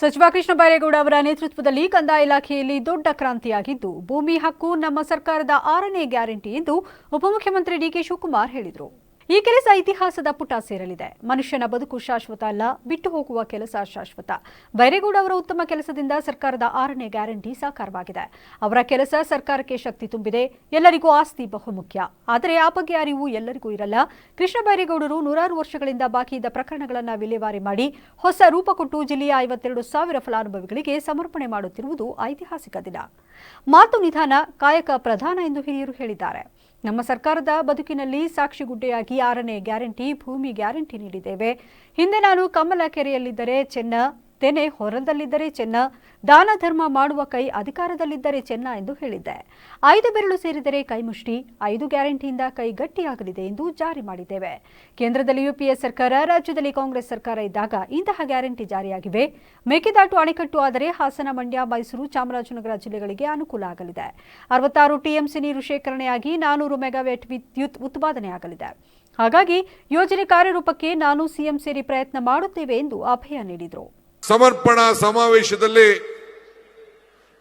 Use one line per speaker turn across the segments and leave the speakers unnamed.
ಸಚಿವ ಕೃಷ್ಣ ಬೈರೇಗೌಡ ಅವರ ನೇತೃತ್ವದಲ್ಲಿ ಕಂದಾಯ ಇಲಾಖೆಯಲ್ಲಿ ದೊಡ್ಡ ಕ್ರಾಂತಿಯಾಗಿದ್ದು, ಭೂಮಿ ಹಕ್ಕು ನಮ್ಮ ಸರ್ಕಾರದ ಆರನೇ ಗ್ಯಾರಂಟಿ ಎಂದು ಉಪಮುಖ್ಯಮಂತ್ರಿ ಡಿಕೆ ಶಿವಕುಮಾರ್ ಹೇಳಿದರು. ಈ ಕೆಲಸ ಇತಿಹಾಸದ ಪುಟ ಸೇರಲಿದೆ. ಮನುಷ್ಯನ ಬದುಕು ಶಾಶ್ವತ ಅಲ್ಲ, ಬಿಟ್ಟು ಹೋಗುವ ಕೆಲಸ ಶಾಶ್ವತ. ಬೈರೇಗೌಡ ಅವರ ಉತ್ತಮ ಕೆಲಸದಿಂದ ಸರ್ಕಾರದ ಆರನೇ ಗ್ಯಾರಂಟಿ ಸಾಕಾರವಾಗಿದೆ. ಅವರ ಕೆಲಸ ಸರ್ಕಾರಕ್ಕೆ ಶಕ್ತಿ ತುಂಬಿದೆ, ಎಲ್ಲರಿಗೂ ಆಸ್ತಿ ಬಹುಮುಖ್ಯ. ಆದರೆ ಆ ಬಗ್ಗೆ ಅರಿವು ಎಲ್ಲರಿಗೂ ಇರಲ್ಲ. ಕೃಷ್ಣ ಬೈರೇಗೌಡರು ನೂರಾರು ವರ್ಷಗಳಿಂದ ಬಾಕಿ ಇದ್ದ ಪ್ರಕರಣಗಳನ್ನು ವಿಲೇವಾರಿ ಮಾಡಿ, ಹೊಸ ರೂಪ ಕೊಟ್ಟು ಜಿಲ್ಲೆಯ ಐವತ್ತೆರಡು ಸಾವಿರ ಫಲಾನುಭವಿಗಳಿಗೆ ಸಮರ್ಪಣೆ ಮಾಡುತ್ತಿರುವುದು ಐತಿಹಾಸಿಕ ದಿನ. ಮಾತು ನಿಧಾನ, ಕಾಯಕ ಪ್ರಧಾನ ಎಂದು ಹಿರಿಯರು ಹೇಳಿದ್ದಾರೆ. ನಮ್ಮ ಸರ್ಕಾರದ ಬದುಕಿನಲ್ಲಿ ಸಾಕ್ಷಿಗುಡ್ಡೆಯಾಗಿ ಆರನೇ ಗ್ಯಾರಂಟಿ ಭೂಮಿ ಗ್ಯಾರಂಟಿ ನೀಡಿದ್ದೇವೆ. ಹಿಂದೆ ನಾನು ಕಮಲ ಕೆರೆಯಲ್ಲಿದ್ದರೆ ಚೆನ್ನ ತೆನೆ ಹೊರದಲ್ಲಿದ್ದರೆ ಚೆನ್ನ, ದಾನ ಧರ್ಮ ಮಾಡುವ ಕೈ ಅಧಿಕಾರದಲ್ಲಿದ್ದರೆ ಚೆನ್ನ ಎಂದು ಹೇಳಿದ್ದೆ. ಐದು ಬೆರಳು ಸೇರಿದರೆ ಕೈ ಮುಷ್ಟಿ ಐದು ಗ್ಯಾರಂಟಿಯಿಂದ ಕೈ ಗಟ್ಟಿಯಾಗಲಿದೆ ಎಂದು ಜಾರಿ ಮಾಡಿದ್ದೇವೆ. ಕೇಂದ್ರದಲ್ಲಿ ಯುಪಿಎ ಸರ್ಕಾರ, ರಾಜ್ಯದಲ್ಲಿ ಕಾಂಗ್ರೆಸ್ ಸರ್ಕಾರ ಇದ್ದಾಗ ಇಂತಹ ಗ್ಯಾರಂಟಿ ಜಾರಿಯಾಗಿವೆ. ಮೇಕೆದಾಟು ಅಣೆಕಟ್ಟು ಆದರೆ ಹಾಸನ, ಮಂಡ್ಯ, ಮೈಸೂರು, ಚಾಮರಾಜನಗರ ಜಿಲ್ಲೆಗಳಿಗೆ ಅನುಕೂಲ ಆಗಲಿದೆ. ಅರವತ್ತಾರು ಟಿಎಂಸಿ ನೀರು ಶೇಖರಣೆಯಾಗಿ ನಾನೂರು ಮೆಗಾವ್ಯಾಟ್ ವಿದ್ಯುತ್ ಉತ್ಪಾದನೆಯಾಗಲಿದೆ. ಹಾಗಾಗಿ ಯೋಜನೆ ಕಾರ್ಯರೂಪಕ್ಕೆ ನಾನು ಸಿಎಂ ಸೇರಿ ಪ್ರಯತ್ನ ಮಾಡುತ್ತೇವೆ ಎಂದು ಅಭಯ ನೀಡಿದರು.
ಸಮರ್ಪಣಾ ಸಮಾವೇಶದಲ್ಲಿ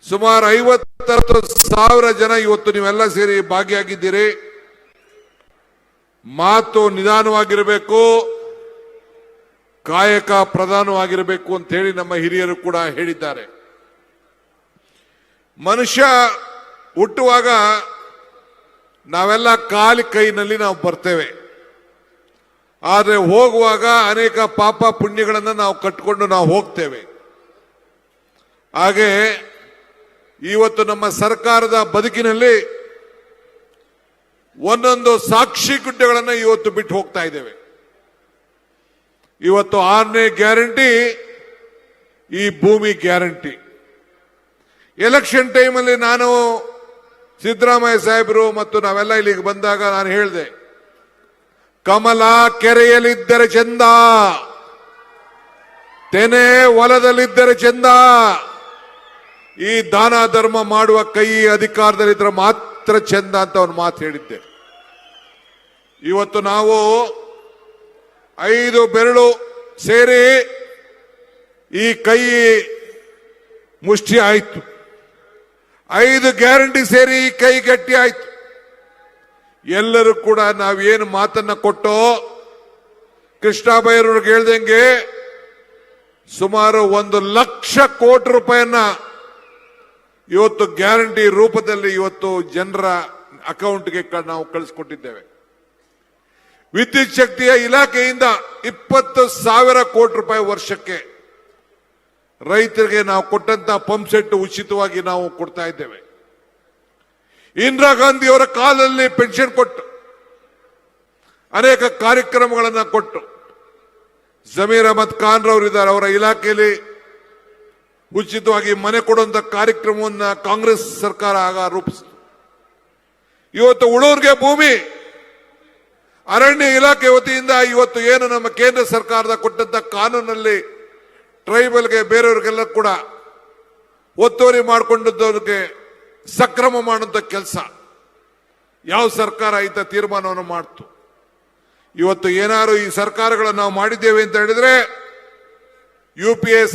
ಸುಮಾರು ಐವತ್ತರತ್ತು ಸಾವಿರ ಜನ ಇವತ್ತು ನೀವೆಲ್ಲ ಸೇರಿ ಭಾಗಿಯಾಗಿದ್ದೀರಿ. ಮಾತು ನಿಧಾನವಾಗಿರಬೇಕು, ಕಾಯಕ ಪ್ರಧಾನವಾಗಿರಬೇಕು ಅಂತ ಹೇಳಿ ನಮ್ಮ ಹಿರಿಯರು ಕೂಡ ಹೇಳಿದ್ದಾರೆ. ಮನುಷ್ಯ ಹುಟ್ಟುವಾಗ ನಾವೆಲ್ಲ ಕಾಲಿ ಕೈನಲ್ಲಿ ನಾವು ಬರ್ತೇವೆ. ಆದರೆ ಹೋಗುವಾಗ ಅನೇಕ ಪಾಪ ಪುಣ್ಯಗಳನ್ನು ನಾವು ಕಟ್ಟಿಕೊಂಡು ನಾವು ಹೋಗ್ತೇವೆ. ಹಾಗೆ ಇವತ್ತು ನಮ್ಮ ಸರ್ಕಾರದ ಬದುಕಿನಲ್ಲಿ ಒಂದೊಂದು ಸಾಕ್ಷಿ ಗುಡ್ಡೆಗಳನ್ನು ಇವತ್ತು ಬಿಟ್ಟು ಹೋಗ್ತಾ ಇದ್ದೇವೆ. ಇವತ್ತು ಆರನೇ ಗ್ಯಾರಂಟಿ, ಈ ಭೂಮಿ ಗ್ಯಾರಂಟಿ. ಎಲೆಕ್ಷನ್ ಟೈಮಲ್ಲಿ ನಾನು ಸಿದ್ದರಾಮಯ್ಯ ಸಾಹೇಬರು ಮತ್ತು ನಾವೆಲ್ಲ ಇಲ್ಲಿಗೆ ಬಂದಾಗ ನಾನು ಹೇಳಿದೆ ಕಮಲ ಕೆರೆಯಲ್ಲಿದ್ದರೆ ಚಂದ. ತೆನೆ ಹೊಲದಲ್ಲಿದ್ದರೆ ಚಂದ. ಈ ದಾನ ಧರ್ಮ ಮಾಡುವ ಕೈ ಅಧಿಕಾರದಲ್ಲಿದ್ದರೆ ಮಾತ್ರ ಚಂದ ಅಂತ ಅವನು ಮಾತು ಹೇಳಿದ್ದೆ. ಇವತ್ತು ನಾವು ಐದು ಬೆರಳು ಸೇರಿ ಈ ಕೈ ಮುಷ್ಟಿ ಆಯ್ತು. ಐದು ಗ್ಯಾರಂಟಿ ಸೇರಿ ಈ ಕೈ ಗಟ್ಟಿ ಆಯ್ತು. ಎಲ್ಲರೂ ಕೂಡ ನಾವೇನು ಮಾತನ್ನ ಕೊಟ್ಟೋ, ಕೃಷ್ಣ ಬೈರವ್ರಿಗೆ ಹೇಳ್ದಂಗೆ ಸುಮಾರು ಒಂದು ಲಕ್ಷ ಕೋಟಿ ರೂಪಾಯಿಯನ್ನ ಇವತ್ತು ಗ್ಯಾರಂಟಿ ರೂಪದಲ್ಲಿ ಇವತ್ತು ಜನರ ಅಕೌಂಟ್ಗೆ ನಾವು ಕಳಿಸ್ಕೊಟ್ಟಿದ್ದೇವೆ. ವಿದ್ಯುತ್ ಶಕ್ತಿಯ ಇಲಾಖೆಯಿಂದ ಇಪ್ಪತ್ತು ಸಾವಿರ ಕೋಟಿ ರೂಪಾಯಿ ವರ್ಷಕ್ಕೆ ರೈತರಿಗೆ ನಾವು ಕೊಟ್ಟಂತ ಪಂಪ್ ಸೆಟ್ ಉಚಿತವಾಗಿ ನಾವು ಕೊಡ್ತಾ ಇದ್ದೇವೆ. ಇಂದಿರಾ ಗಾಂಧಿಯವರ ಕಾಲದಲ್ಲಿ ಪೆನ್ಷನ್ ಕೊಟ್ಟು, ಅನೇಕ ಕಾರ್ಯಕ್ರಮಗಳನ್ನು ಕೊಟ್ಟು, ಜಮೀರ್ ಅಹಮದ್ ಖಾನ್ ರವರು ಇದ್ದಾರೆ. ಅವರ ಇಲಾಖೆಯಲ್ಲಿ ಉಚಿತವಾಗಿ ಮನೆ ಕೊಡುವಂತ ಕಾರ್ಯಕ್ರಮವನ್ನು ಕಾಂಗ್ರೆಸ್ ಸರ್ಕಾರ ಆಗ ರೂಪಿಸಿತು. ಇವತ್ತು ಉಳೂರ್ಗೆ ಭೂಮಿ, ಅರಣ್ಯ ಇಲಾಖೆ ವತಿಯಿಂದ ಇವತ್ತು ಏನು ನಮ್ಮ ಕೇಂದ್ರ ಸರ್ಕಾರದ ಕೊಟ್ಟಂತ ಕಾನೂನಲ್ಲಿ ಟ್ರೈಬಲ್ಗೆ ಬೇರೆಯವ್ರಿಗೆಲ್ಲ ಕೂಡ ಒತ್ತುವರಿ ಮಾಡಿಕೊಂಡದ್ದಕ್ಕೆ ಸಕ್ರಮ ಮಾಡುವಂತ ಕೆಲಸ. ಯಾವ ಸರ್ಕಾರ ಆಯ್ತ ತೀರ್ಮಾನವನ್ನು ಮಾಡ್ತು? ಇವತ್ತು ಏನಾರು ಈ ಸರ್ಕಾರಗಳನ್ನು ನಾವು ಮಾಡಿದ್ದೇವೆ ಅಂತ ಹೇಳಿದ್ರೆ, ಯು ಪಿ ಎ